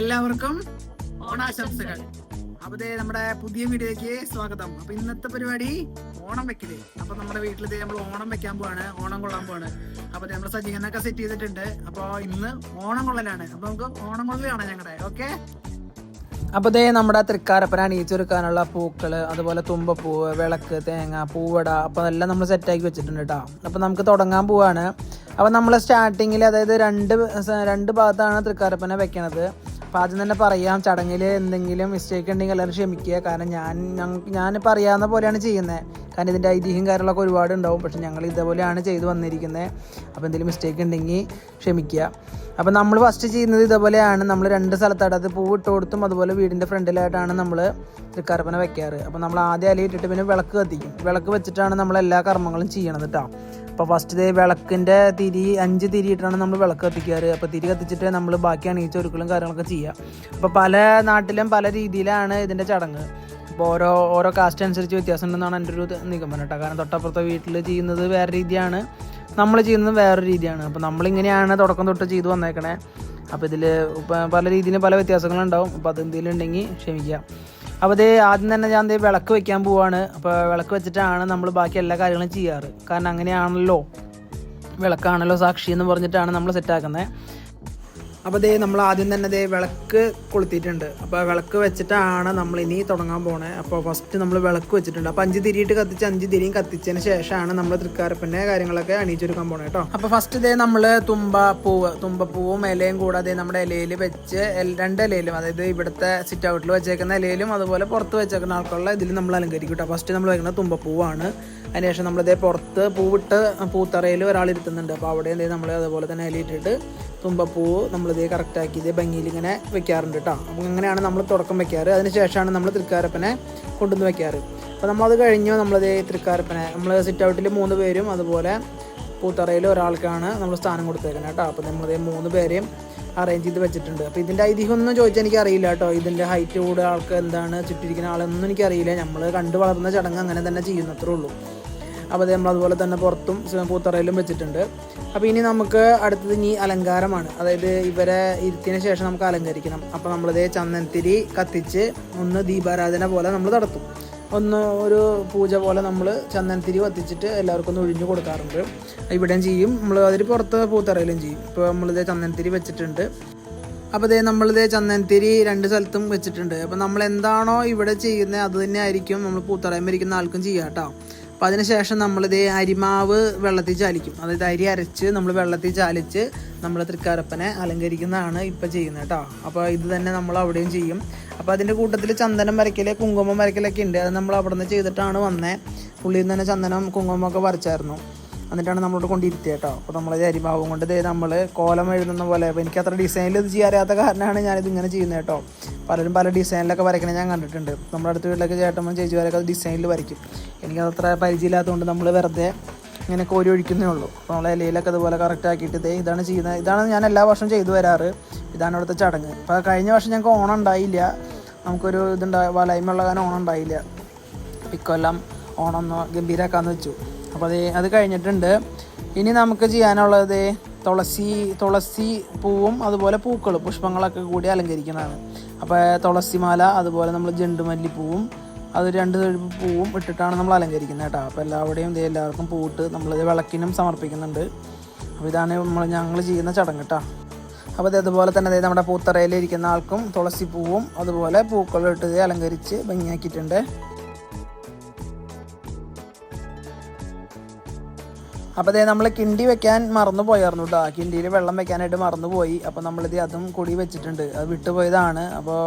എല്ലാവർക്കും ഓണാശംസകൾ. അപ്പൊ നമ്മുടെ പുതിയ വീഡിയോയ്ക്ക് സ്വാഗതം. അപ്പൊ ഇന്നത്തെ പരിപാടി ഓണം വെക്കൽ. അപ്പൊ നമ്മുടെ വീട്ടിലത്തെ നമ്മൾ ഓണം വെക്കാൻ പോവാണ്. ഓണം കൊള്ളാൻ പോവാണ്. അപ്പൊ നമ്മൾ സജ്ജീകരണമൊക്കെ സെറ്റ് ചെയ്തിട്ടുണ്ട്. അപ്പൊ ഇന്ന് ഓണം കൊള്ളലാണ്. അപ്പൊ നമുക്ക് ഓണം കൊള്ളലാണ് ഞങ്ങളുടെ ഓക്കെ അപ്പോൾ ദേ നമ്മുടെ തൃക്കാരപ്പന അണിയിച്ചൊരുക്കാനുള്ള പൂക്കൾ അതുപോലെ തുമ്പപ്പൂവ് വിളക്ക് തേങ്ങ പൂവട അപ്പോൾ അതെല്ലാം നമ്മൾ സെറ്റാക്കി വെച്ചിട്ടുണ്ട് കേട്ടോ അപ്പോൾ നമുക്ക് തുടങ്ങാൻ പോവാണ്. അപ്പോൾ നമ്മൾ സ്റ്റാർട്ടിങ്ങിൽ അതായത് രണ്ട് രണ്ട് ഭാഗത്താണ് തൃക്കാരപ്പന വെക്കണത്. അപ്പോൾ ആദ്യം തന്നെ പറയാം ചടങ്ങിൽ എന്തെങ്കിലും മിസ്റ്റേക്ക് ഉണ്ടെങ്കിൽ എല്ലാവരും ക്ഷമിക്കുക. കാരണം ഞാൻ ഞങ്ങൾക്ക് ഞാനിപ്പോൾ അറിയാവുന്ന പോലെയാണ് ചെയ്യുന്നത് കാരണം ഇതിന്റെ ഐതിഹ്യം കാര്യങ്ങളൊക്കെ ഒരുപാട് ഉണ്ടാവും. പക്ഷെ ഞങ്ങൾ ഇതേപോലെയാണ് ചെയ്തു വന്നിരിക്കുന്നത് അപ്പോൾ എന്തെങ്കിലും മിസ്റ്റേക്ക് ഉണ്ടെങ്കിൽ ക്ഷമിക്കുക. അപ്പോൾ നമ്മൾ ഫസ്റ്റ് ചെയ്യുന്നത് ഇതേപോലെയാണ്. നമ്മൾ രണ്ട് സ്ഥലത്തായിട്ട് അത് പൂവ് ഇട്ട് കൊടുത്തും അതുപോലെ വീടിന്റെ ഫ്രണ്ടിലായിട്ടാണ് നമ്മൾ തൃക്കാർപ്പന വെക്കാറ്. അപ്പോൾ നമ്മൾ ആദ്യം അലയിട്ടിട്ട് പിന്നെ വിളക്ക് കത്തിക്കും. വിളക്ക് വെച്ചിട്ടാണ് നമ്മൾ എല്ലാ കർമ്മങ്ങളും ചെയ്യണത് കേട്ടോ അപ്പോൾ ഫസ്റ്റ് വിളക്കിന്റെ തിരി അഞ്ച് തിരി ഇട്ടാണ് നമ്മൾ വിളക്ക് കത്തിക്കാറ്. അപ്പോൾ തിരി കത്തിച്ചിട്ട് നമ്മൾ ബാക്കി അണിയിച്ച ഒരുക്കലും കാര്യങ്ങളൊക്കെ ചെയ്യുക അപ്പോൾ പല നാട്ടിലും പല രീതിയിലാണ് ഇതിന്റെ ചടങ്ങ്. അപ്പോൾ ഓരോ ഓരോ കാസ്റ്റ് അനുസരിച്ച് വ്യത്യാസം ഉണ്ടെന്നാണ് എന്റെ ഒരു നിഗമനം കേട്ടോ. കാരണം തൊട്ടപ്പുറത്തെ വീട്ടിൽ ചെയ്യുന്നത് വേറെ രീതിയാണ്. നമ്മൾ ചെയ്യുന്നത് വേറൊരു രീതിയാണ്. അപ്പോൾ നമ്മളിങ്ങനെയാണ് തുടക്കം തൊട്ട് ചെയ്തു വന്നേക്കണേ. അപ്പോൾ ഇതിൽ പല രീതിയിലും പല വ്യത്യാസങ്ങളുണ്ടാവും. അപ്പോൾ അത് എന്തെങ്കിലും ഉണ്ടെങ്കിൽ ക്ഷമിക്കുക അപ്പോൾ ഇത് ആദ്യം തന്നെ ഞാൻ ദേ വിളക്ക് വെക്കാൻ പോവാണ്. അപ്പോൾ വിളക്ക് വെച്ചിട്ടാണ് നമ്മൾ ബാക്കി എല്ലാ കാര്യങ്ങളും ചെയ്യാറ്. കാരണം അങ്ങനെയാണല്ലോ. വിളക്കാണല്ലോ സാക്ഷി എന്ന് പറഞ്ഞിട്ടാണ് നമ്മൾ സെറ്റാക്കുന്നത് അപ്പോൾ ദേ നമ്മൾ ആദ്യം തന്നെ ദേ വിളക്ക് കൊളുത്തിയിട്ടുണ്ട്. അപ്പോൾ വിളക്ക് വെച്ചിട്ടാണ് നമ്മൾ ഇനി തുടങ്ങാൻ പോണേ. അപ്പോൾ ഫസ്റ്റ് നമ്മൾ വിളക്ക് വെച്ചിട്ടുണ്ട്. അപ്പോൾ അഞ്ച് തിരിയിട്ട് കത്തിച്ച് അഞ്ച് തിരിയും കത്തിച്ചതിന് ശേഷമാണ് നമ്മൾ തൃക്കാരപ്പന്റെ കാര്യങ്ങളൊക്കെ അണിയിച്ചൊരുക്കാൻ പോണേ കേട്ടോ അപ്പോൾ ഫസ്റ്റ് ദേ നമ്മൾ തുമ്പ പൂവ് തുമ്പപ്പൂവും ഇലയും കൂടാതെ നമ്മുടെ ഇലയിൽ വെച്ച് രണ്ട് ഇലയിലും അതായത് ഇവിടുത്തെ സിറ്റ് ഔട്ടിൽ വെച്ചേക്കുന്ന ഇലയിലും അതുപോലെ പുറത്ത് വെച്ചേക്കുന്ന ആൾക്കുള്ള ഇതിൽ നമ്മൾ അലങ്കരിക്കും കേട്ടോ ഫസ്റ്റ് നമ്മൾ വെക്കുന്ന തുമ്പപ്പൂവാണ് അതിനുശേഷം നമ്മളിതേ പുറത്ത് പൂവിട്ട് പൂത്തറയിൽ ഒരാൾ ഇരുത്തുന്നുണ്ട്. അപ്പോൾ അവിടെ എന്തേ നമ്മൾ അതുപോലെ തന്നെ അലിയിട്ടിട്ട് തുമ്പപ്പൂവ് നമ്മളിതേ കറക്റ്റാക്കി ഇതേ ഭംഗിയിൽ ഇങ്ങനെ വെക്കാറുണ്ട് കേട്ടോ അപ്പോൾ അങ്ങനെയാണ് നമ്മൾ തുടക്കം വെക്കാറ്. അതിനുശേഷമാണ് നമ്മൾ തൃക്കാരപ്പനെ കൊണ്ടുവന്ന് വെക്കാറ്. അപ്പോൾ നമ്മളത് കഴിഞ്ഞു നമ്മളിതേ തൃക്കാരപ്പനെ. നമ്മൾ സിറ്റ് ഔട്ടിൽ മൂന്ന് പേരും അതുപോലെ പൂത്തറയിൽ ഒരാൾക്കാണ് നമ്മൾ സ്ഥാനം കൊടുത്തേക്കുന്നത് കേട്ടോ അപ്പോൾ നമ്മളിതേ മൂന്ന് പേരെയും അറേഞ്ച് ചെയ്ത് വെച്ചിട്ടുണ്ട്. അപ്പോൾ ഇതിന്റെ ഐതിഹ്യം ഒന്നും ചോദിച്ചാൽ എനിക്ക് അറിയില്ല കേട്ടോ ഇതിന്റെ ഹൈറ്റ് കൂടെ ആൾക്ക് എന്താണ് ചുറ്റിരിക്കുന്ന ആളെന്നൊന്നും എനിക്കറിയില്ല. നമ്മൾ കണ്ടു വളർന്ന ചടങ്ങ് അങ്ങനെ തന്നെ ചെയ്യുന്നത്രേ ഉള്ളൂ. അപ്പോൾ അത് നമ്മൾ അതുപോലെ തന്നെ പുറത്തും പൂത്തറയിലും വെച്ചിട്ടുണ്ട്. അപ്പോൾ ഇനി നമുക്ക് അടുത്തത് ഇനി അലങ്കാരമാണ്. അതായത് ഇവരെ ഇരുത്തിയതിന് ശേഷം നമുക്ക് അലങ്കരിക്കണം. അപ്പോൾ നമ്മളിതേ ചന്ദനത്തിരി കത്തിച്ച് ഒന്ന് ദീപാരാധന പോലെ നമ്മൾ നടത്തും. ഒന്ന് ഒരു പൂജ പോലെ നമ്മൾ ചന്ദനത്തിരി കത്തിച്ചിട്ട് എല്ലാവർക്കും ഒന്ന് ഒഴിഞ്ഞു കൊടുക്കാറുണ്ട്. ഇവിടെയും ചെയ്യും. നമ്മൾ അതിൽ പുറത്ത് പൂത്തറയിലും ചെയ്യും. ഇപ്പോൾ നമ്മളിത് ചന്ദനത്തിരി വെച്ചിട്ടുണ്ട്. അപ്പോൾ ഇതേ നമ്മളിത് ചന്ദനത്തിരി രണ്ട് സ്ഥലത്തും വെച്ചിട്ടുണ്ട്. അപ്പോൾ നമ്മൾ എന്താണോ ഇവിടെ ചെയ്യുന്നത് അത് തന്നെ ആയിരിക്കും നമ്മൾ പൂത്തറയും ഇരിക്കുന്ന ആൾക്കും ചെയ്യാം കേട്ടോ. അപ്പോൾ അതിനുശേഷം നമ്മളിത് അരിമാവ് വെള്ളത്തിൽ ചാലിക്കും. അതായത് അരി അരച്ച് നമ്മൾ വെള്ളത്തിൽ ചാലിച്ച് നമ്മൾ തൃക്കാരപ്പനെ അലങ്കരിക്കുന്നതാണ് ഇപ്പോൾ ചെയ്യുന്നത് കേട്ടോ അപ്പോൾ ഇത് തന്നെ നമ്മൾ അവിടെയും ചെയ്യും. അപ്പോൾ അതിന്റെ കൂട്ടത്തിൽ ചന്ദനം വരയ്ക്കൽ കുങ്കുമം വരയ്ക്കലൊക്കെ ഉണ്ട്. അത് നമ്മൾ അവിടെ നിന്ന് ചെയ്തിട്ടാണ് വന്നത് പുള്ളിയിൽ നിന്ന് തന്നെ ചന്ദനം കുങ്കുമമൊക്കെ വരച്ചായിരുന്നു എന്നിട്ടാണ് നമ്മളോട് കൊണ്ടിരുത്തിയത് കേട്ടോ. അപ്പോൾ നമ്മൾ അരിമാവും കൊണ്ട് ദേ നമ്മൾ കോലം എഴുതുന്ന പോലെ. അപ്പോൾ എനിക്ക് അത്ര ഡിസൈനിൽ ഇത് ചെയ്യാറിയാത്ത കാരണമാണ് ഞാനിത് ഇങ്ങനെ ചെയ്യുന്നത് കേട്ടോ. പലരും പല ഡിസൈനിലൊക്കെ വരയ്ക്കണേ ഞാൻ കണ്ടിട്ടുണ്ട്. നമ്മുടെ അടുത്ത വീട്ടിലൊക്കെ ചേട്ടന്മാരും ചേച്ചിമാരൊക്കെ അത് ഡിസൈനിൽ വരയ്ക്കും. എനിക്കത് അത്ര പരിചയമില്ലാത്തതുകൊണ്ട് നമ്മൾ വെറുതെ ഇങ്ങനെ കോരി ഒഴിക്കുന്നേ ഉള്ളൂ. അപ്പോൾ നമ്മൾ ഇലയിലൊക്കെ അതുപോലെ കറക്റ്റ് ആക്കിയിട്ട് ഇതേ ഇതാണ് ചെയ്യുന്നത്. ഇതാണ് ഞാൻ എല്ലാ വർഷവും ചെയ്തു വരാറ്. ഇതാണ് ഇവിടുത്തെ ചടങ്ങ്. അപ്പോൾ കഴിഞ്ഞ വർഷം ഞങ്ങൾക്ക് ഓണം ഉണ്ടായില്ല. നമുക്കൊരു ഇതുണ്ടായി വലൈമുള്ള കാരണം ഓണം ഉണ്ടായില്ല. ഇക്കൊല്ലം ഓണം ഒന്ന് ഗംഭീരാക്കാന്ന് വെച്ചു. അപ്പോൾ അത് അത് കഴിഞ്ഞിട്ടുണ്ട്. ഇനി നമുക്ക് ചെയ്യാനുള്ളത് തുളസി തുളസി പൂവും അതുപോലെ പൂക്കൾ പുഷ്പങ്ങളൊക്കെ കൂടി അലങ്കരിക്കുന്നതാണ്. അപ്പോൾ തുളസിമാല അതുപോലെ നമ്മൾ ജണ്ടുമല്ലിപ്പൂവും അത് രണ്ട് പൂവും ഇട്ടിട്ടാണ് നമ്മൾ അലങ്കരിക്കുന്നത് കേട്ടോ. അപ്പോൾ എല്ലാവരുടെയും ഇതേ എല്ലാവർക്കും പൂവിട്ട് നമ്മളിത് വിളക്കിനും സമർപ്പിക്കുന്നുണ്ട്. അപ്പോൾ ഇതാണ് നമ്മൾ ഞങ്ങൾ ചെയ്യുന്ന ചടങ്ങ് കേട്ടോ. അപ്പോൾ അതേപോലെ തന്നെ നമ്മുടെ പൂത്തറയിൽ ഇരിക്കുന്ന ആൾക്കും തുളസി പൂവും അതുപോലെ പൂക്കളും ഇട്ട് അലങ്കരിച്ച് ഭംഗിയാക്കിയിട്ടുണ്ട്. അപ്പോൾ അതേ നമ്മൾ കിണ്ടി വെക്കാൻ മറന്നു പോയായിരുന്നു കേട്ടോ കിണ്ടിയിൽ വെള്ളം വെക്കാനായിട്ട് മറന്നു പോയി. അപ്പോൾ നമ്മളിത് അതും കൂടി വെച്ചിട്ടുണ്ട്. അത് വിട്ടുപോയതാണ് അപ്പോൾ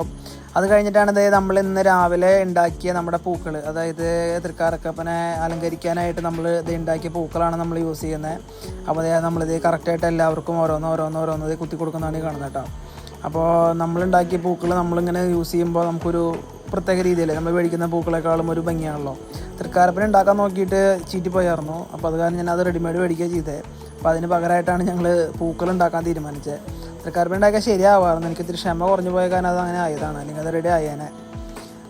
അത് കഴിഞ്ഞിട്ടാണ് ഇതേ നമ്മൾ ഇന്ന് രാവിലെ ഉണ്ടാക്കിയ നമ്മുടെ പൂക്കൾ അതായത് തൃക്കാരക്കപ്പനെ അലങ്കരിക്കാനായിട്ട് നമ്മൾ ഇത് ഉണ്ടാക്കിയ പൂക്കളാണ് നമ്മൾ യൂസ് ചെയ്യുന്നത് അപ്പോൾ അതേ നമ്മളിത് കറക്റ്റായിട്ട് എല്ലാവർക്കും ഓരോന്ന് ഓരോന്ന് ഓരോന്ന് ഇത് കുത്തി കൊടുക്കുന്നതാണ് കാണുന്നത് കേട്ടോ അപ്പോൾ നമ്മളുണ്ടാക്കിയ പൂക്കൾ നമ്മളിങ്ങനെ യൂസ് ചെയ്യുമ്പോൾ നമുക്കൊരു പ്രത്യേക രീതിയിൽ നമ്മൾ മേടിക്കുന്ന പൂക്കളെക്കാളും ഒരു ഭംഗിയാണല്ലോ. തൃക്കാരപ്പന ഉണ്ടാക്കാൻ നോക്കിയിട്ട് ചീറ്റി പോയായിരുന്നു അപ്പോൾ അത് കാരണം ഞാൻ അത് റെഡിമെയ്ഡ് മേടിക്കുക ചെയ്തത് അപ്പോൾ അതിന് പകരമായിട്ടാണ് ഞങ്ങൾ പൂക്കൾ ഉണ്ടാക്കാൻ തീരുമാനിച്ചത്. തൃക്കാരപ്പന ഉണ്ടാക്കാൻ ശരിയാവാറുണ്ട് എനിക്ക് ഇത്തിരി ക്ഷമ കുറഞ്ഞു പോയ കാരണം അത് അങ്ങനെ ആയതാണ്. അല്ലെങ്കിൽ അത് റെഡി ആയേനെ.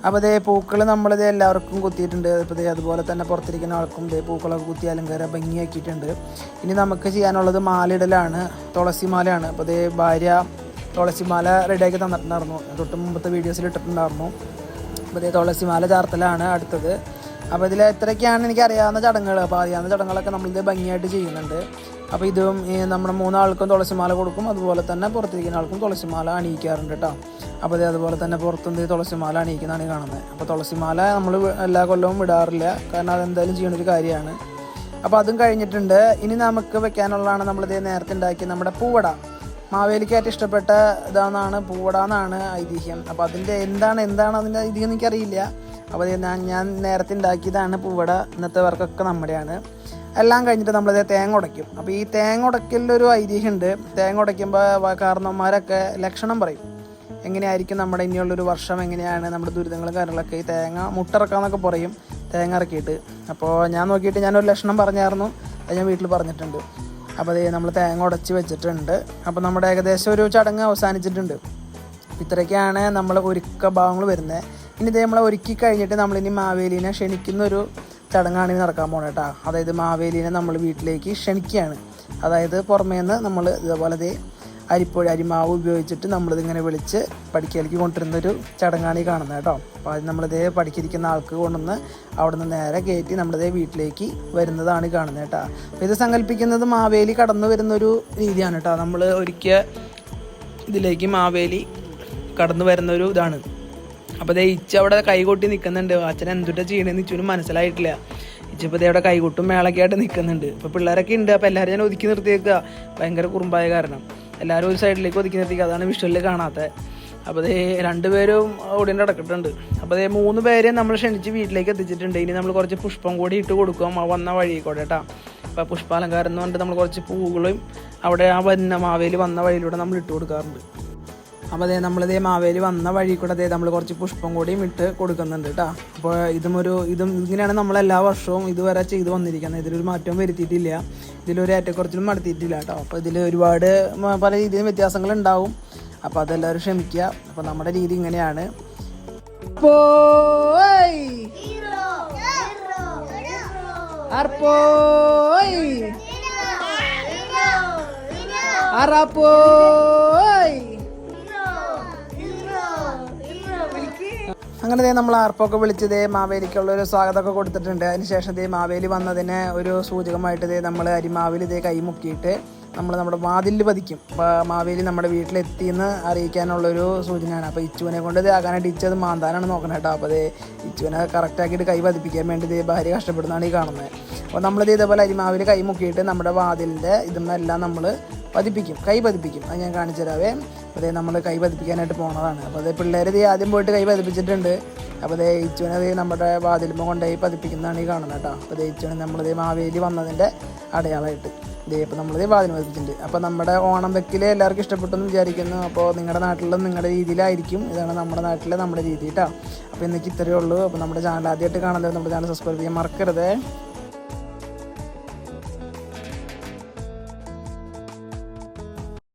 അപ്പോൾ ഇതേ പൂക്കൾ നമ്മളിത് എല്ലാവർക്കും കുത്തിയിട്ടുണ്ട്. ഇപ്പോൾ ഇതേ അതുപോലെ തന്നെ പുറത്തിരിക്കുന്ന ആൾക്കും ഇതേ പൂക്കളൊക്കെ കുത്തി അലങ്കാരം ഭംഗിയാക്കിയിട്ടുണ്ട്. ഇനി നമുക്ക് ചെയ്യാനുള്ളത് മാലയിടലാണ്. തുളസി മാലയാണ്. അപ്പോൾ ഇതേ ഭാര്യ തുളസിമാല റെഡിയാക്കി തന്നിട്ടുണ്ടായിരുന്നു. തൊട്ട് മുമ്പത്തെ വീഡിയോസിൽ ഇട്ടിട്ടുണ്ടായിരുന്നു. അപ്പോൾ ഇതേ തുളസിമാല ചാർത്തലാണ് അടുത്തത്. അപ്പോൾ ഇതിൽ എത്രയൊക്കെയാണ് എനിക്ക് അറിയാവുന്ന ചടങ്ങുകൾ അപ്പോൾ അറിയാവുന്ന ചടങ്ങുകളൊക്കെ നമ്മളിത് ഭംഗിയായിട്ട് ചെയ്യുന്നുണ്ട്. അപ്പോൾ ഇതും നമ്മുടെ മൂന്നാൾക്കും തുളസിമാല കൊടുക്കും. അതുപോലെ തന്നെ പുറത്തിരിക്കുന്ന ആൾക്കും തുളസിമാല അണിയിക്കാറുണ്ട് കേട്ടോ അപ്പോൾ ഇത് അതുപോലെ തന്നെ പുറത്തുനിന്ന് തുളസിമാല അണിയിക്കുന്നതാണ് കാണുന്നത്. അപ്പോൾ തുളസിമാല നമ്മൾ എല്ലാ കൊല്ലവും വിടാറില്ല. കാരണം അതെന്തായാലും ഒരു കാര്യമാണ്. അപ്പോൾ അതും കഴിഞ്ഞിട്ടുണ്ട്. ഇനി നമുക്ക് വെക്കാനുള്ളതാണ് നമ്മളിത് നേരത്തെ ഉണ്ടാക്കിയ നമ്മുടെ പൂവട. മാവേലിക്കായിട്ട് ഇഷ്ടപ്പെട്ട ഇതാണെന്നാണ് പൂവട എന്നാണ് ഐതിഹ്യം. അപ്പോൾ അതിന്റെ എന്താണ് എന്താണ് അതിന്റെ ഐതിഹ്യം എനിക്കറിയില്ല. അപ്പോൾ ഞാൻ നേരത്തെ ഉണ്ടാക്കിയതാണ് പൂവട ഇന്നത്തെ വർക്കൊക്കെ നമ്മുടെയാണ്. എല്ലാം കഴിഞ്ഞിട്ട് നമ്മളിത് തേങ്ങ ഉടയ്ക്കും. അപ്പോൾ ഈ തേങ്ങ ഉടയ്ക്കലൊരു ഐതിഹ്യമുണ്ട്. തേങ്ങ ഉടയ്ക്കുമ്പോൾ കാരണവന്മാരൊക്കെ ലക്ഷണം പറയും. എങ്ങനെയായിരിക്കും നമ്മുടെ ഇനിയുള്ളൊരു വർഷം എങ്ങനെയാണ് നമ്മുടെ ദുരിതങ്ങളും കാര്യങ്ങളൊക്കെ? ഈ തേങ്ങ മുട്ടിറക്കാന്നൊക്കെ പറയും. തേങ്ങ ഇറക്കിയിട്ട്. അപ്പോൾ ഞാൻ നോക്കിയിട്ട് ഞാനൊരു ലക്ഷണം പറഞ്ഞായിരുന്നു. അത് ഞാൻ വീട്ടിൽ പറഞ്ഞിട്ടുണ്ട്. അപ്പോൾ അത് നമ്മൾ തേങ്ങ ഉടച്ച് വെച്ചിട്ടുണ്ട്. അപ്പോൾ നമ്മുടെ ഏകദേശം ഒരു ചടങ്ങ് അവസാനിച്ചിട്ടുണ്ട്. ഇത്രയൊക്കെയാണ് നമ്മൾ ഒരുക്ക ഭാഗങ്ങൾ വരുന്നത്. ഇനി ഇത് നമ്മൾ ഒരുക്കി കഴിഞ്ഞിട്ട് നമ്മളിനി മാവേലിനെ ക്ഷണിക്കുന്ന ഒരു ചടങ്ങാണ് ഇനി നടക്കാൻ പോകുന്നത് കേട്ടോ അതായത് മാവേലിനെ നമ്മൾ വീട്ടിലേക്ക് ക്ഷണിക്കുകയാണ്. അതായത് പുറമേ നിന്ന് നമ്മൾ ഇതേപോലെ ദേ അരിപ്പൊടി അരിമാവ് ഉപയോഗിച്ചിട്ട് നമ്മളിതിങ്ങനെ വിളിച്ച് പഠിക്കലേക്ക് കൊണ്ടുവരുന്ന ഒരു ചടങ്ങാണ് ഈ കാണുന്നത് കേട്ടോ. അപ്പോൾ അത് നമ്മളിതേ പഠിക്കിരിക്കുന്ന ആൾക്ക് കൊണ്ടുവന്ന് അവിടെ നിന്ന് നേരെ കയറ്റി നമ്മളിതേ വീട്ടിലേക്ക് വരുന്നതാണ് കാണുന്നത് കേട്ടോ. അപ്പോൾ ഇത് സങ്കല്പിക്കുന്നത് മാവേലി കടന്നു വരുന്നൊരു രീതിയാണ് കേട്ടോ നമ്മൾ ഒരിക്കൽ ഇതിലേക്ക് മാവേലി കടന്നു വരുന്നൊരു ഇതാണ്. അപ്പോൾ ദേ ഇച്ച അവിടെ കൈകൊട്ടി നിൽക്കുന്നുണ്ട് അച്ഛൻ എന്തുട്ടാ ചെയ്യണമെന്ന് ഇച്ചുവിന് മനസ്സിലായിട്ടില്ല. ഇച്ചിപ്പോൾ ദേ അവിടെ കൈകൊട്ടും മേളൊക്കെ ആയിട്ട് നിൽക്കുന്നുണ്ട് ഇപ്പോൾ പിള്ളേരൊക്കെ ഉണ്ട് അപ്പോൾ എല്ലാവരും ഞാൻ ഒതുക്കി നിർത്തിയേക്കുക ഭയങ്കര കുറുമ്പായ കാരണം. എല്ലാവരും ഒരു സൈഡിലേക്ക് ഒതുക്കി നിർത്തിക്കുക അതാണ് വിഷ്വലിൽ കാണാത്തത് അപ്പോൾ ദേ രണ്ടുപേരും ഓടിന്റെ അടക്കിട്ടുണ്ട്. അപ്പോൾ ദേ മൂന്ന് പേരെ നമ്മൾ ക്ഷണിച്ച് വീട്ടിലേക്ക് എത്തിച്ചിട്ടുണ്ട്. ഇനി നമ്മൾ കുറച്ച് പുഷ്പം കൂടി ഇട്ട് കൊടുക്കും. ആ വന്ന വഴി കൂടെ കേട്ടോ. അപ്പോൾ പുഷ്പാലങ്കാരം എന്ന് പറഞ്ഞിട്ട് നമ്മൾ കുറച്ച് പൂവുകളും അവിടെ ആ വന്ന മാവേലി വന്ന വഴിയിലൂടെ നമ്മൾ ഇട്ട് കൊടുക്കാറുണ്ട്. അപ്പോൾ അതേ നമ്മളിതേ മാവേലി വന്ന വഴി കൂടെ അതേ നമ്മൾ കുറച്ച് പുഷ്പം കൂടിയും ഇട്ട് കൊടുക്കുന്നുണ്ട് കേട്ടോ അപ്പോൾ ഇതും ഒരു ഇതും ഇങ്ങനെയാണ് നമ്മൾ എല്ലാ വർഷവും ഇതുവരെ ചെയ്തു വന്നിരിക്കുന്നത്. ഇതിലൊരു മാറ്റവും വരുത്തിയിട്ടില്ല. ഇതിലൊരു ഏറ്റക്കുറച്ചിലും നടത്തിയിട്ടില്ല കേട്ടോ അപ്പോൾ ഇതിൽ ഒരുപാട് പല രീതിയിലും വ്യത്യാസങ്ങൾ ഉണ്ടാവും അപ്പോൾ അതെല്ലാവരും ക്ഷമിക്കുക. അപ്പോൾ നമ്മുടെ രീതി ഇങ്ങനെയാണ്. പോയ് ആർപ്പോയ് ആറാപ്പോയ് അങ്ങനെ ദേ നമ്മൾ ആർപ്പൊക്കെ വിളിച്ച് ദേ മാവേലിക്കുള്ള ഒരു സ്വാഗതമൊക്കെ കൊടുത്തിട്ടുണ്ട്. അതിനുശേഷം ദേ മാവേലി വന്നതിന് ഒരു സൂചകമായിട്ട് ദേ നമ്മൾ അരിമാവിൽ ദേ കൈ മുക്കിയിട്ട് നമ്മൾ നമ്മുടെ വാതിലിൽ പതിക്കും. അപ്പോൾ മാവേലി നമ്മുടെ വീട്ടിലെത്തി എന്ന് അറിയിക്കാനുള്ളൊരു സൂചനയാണ്. അപ്പോൾ ഇച്ചുവിനെ കൊണ്ട് ഇത് ആകാനായിട്ട് ഇച്ചത് മാന്താനാണ് നോക്കണം കേട്ടോ അപ്പോൾ ദേ ഇച്ചുവിനെ കറക്റ്റാക്കിയിട്ട് കൈ പതിപ്പിക്കാൻ വേണ്ടി ദേ ഭാര്യ കഷ്ടപ്പെടുന്നതാണ് ഈ കാണുന്നത്. അപ്പോൾ നമ്മളിത് ഇതേപോലെ അരിമാവിൽ കൈ മുക്കിയിട്ട് നമ്മുടെ വാതിലിന്റെ ഇതെന്നെല്ലാം നമ്മൾ പതിപ്പിക്കും കൈ പതിപ്പിക്കും. അത് ഞാൻ കാണിച്ചു തരാവേ. അതേ നമ്മൾ കൈ പതിപ്പിക്കാനായിട്ട് പോണതാണ്. അപ്പോൾ അതേ പിള്ളേർ ഇത് ആദ്യം പോയിട്ട് കൈ പതിപ്പിച്ചിട്ടുണ്ട്. അപ്പോൾ അതേ ഇച്ചുവിനത് അതേ നമ്മുടെ വാതിലുമ്പ കൊണ്ടുപോയി പതിപ്പിക്കുന്നതാണ് ഈ കാണുന്നത് കേട്ടോ. അപ്പോൾ ദേ ഇച്ചുവിനെ നമ്മളിതേ മാവേലി വന്നതിന്റെ അടയാളമായിട്ട്. ഇതേ ഇപ്പോൾ നമ്മളിതേ വാതിൽ പതിപ്പിച്ചിട്ടുണ്ട്. അപ്പോൾ നമ്മുടെ ഓണം വെക്കിൽ എല്ലാവർക്കും ഇഷ്ടപ്പെട്ടെന്ന് വിചാരിക്കുന്നു. അപ്പോൾ നിങ്ങളുടെ നാട്ടിലും നിങ്ങളുടെ രീതിയിലായിരിക്കും. ഇതാണ് നമ്മുടെ നാട്ടിലെ നമ്മുടെ രീതി കേട്ടോ. അപ്പോൾ ഇന്നേക്ക് ഇത്രയേ ഉള്ളൂ. അപ്പോൾ നമ്മുടെ ചാനൽ ആദ്യമായിട്ട് കാണുന്നത് നമ്മുടെ ചാനൽ സബ്സ്ക്രൈബ് ചെയ്യാൻ മറക്കരുത്.